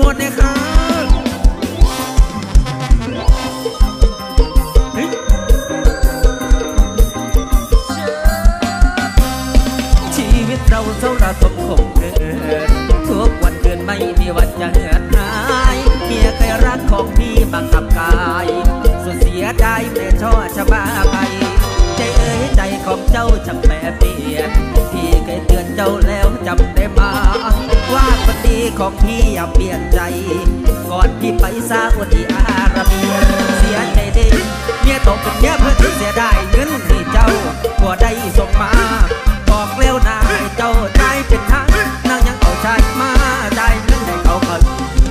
มนต์นครับชีวิตเราเท่าระทบคงเดิทุกวันเกินไม่มีวันจะเหือหายเมียเคยรักของพี่บังคับกายสุดเสียดายม่ช่อชะบาไปใจเอ๋ยใจของเจ้าช่แปรเปลี่ยนพี่เคยเตือนเจ้าแล้วจำได้ไหม ว่าคนดีของพี่อย่าเปลี่ยนใจ ก่อนพี่ไปซาอุดิอาระเบียเสียใจเด้เมียตกเป็นเมียเพื่อนเสียได้เงินที่เจ้าบ่ได้ส่งมาบอกเร็วนาให้เจ้าใจเป็นทางนางยังเอาชายมาได้เงินให้เขาเขา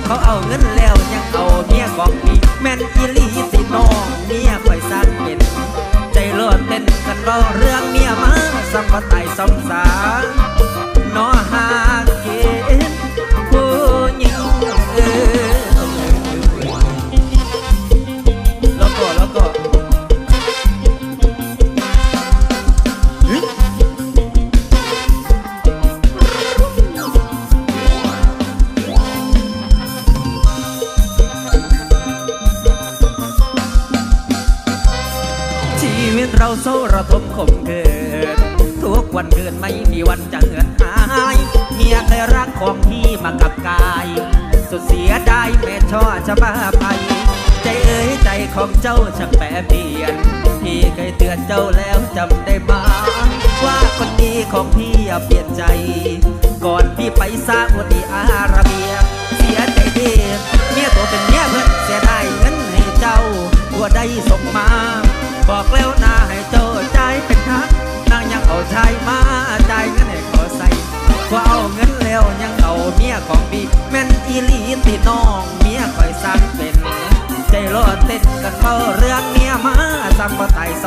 เขาเอาเงินแล้วยังเอาเมียของพี่แม่นอีลีสิน้องเมียคอยสั่นเป็นใจโลดเต้นกันรอเรื่อ ชีวิตเราโซระทมขมเกินทุกวันเกินไม่มีวันจะเหือนหายเมียเคยรักของพี่มากับกาย สุดเสียดายแม่ช่อจะมาไป ใจเอ้ยใจของเจ้าช่างแปรเปลี่ยน พี่เคยเตือนเจ้าแล้วจำได้ไหมาว่าคนดีของพี่อย่าเปลี่ยนใจ ก่อนพี่ไปซาอุดิอาระเบีย เสียใจเดีเมียตัวเป็น แล้วยังเอาเมียของพี่แม่นอีลีตีน้องเมียคอยสั่งเป็น ใจรอดเต้นกันเมาเรื่องเมียมาสัมปไตยส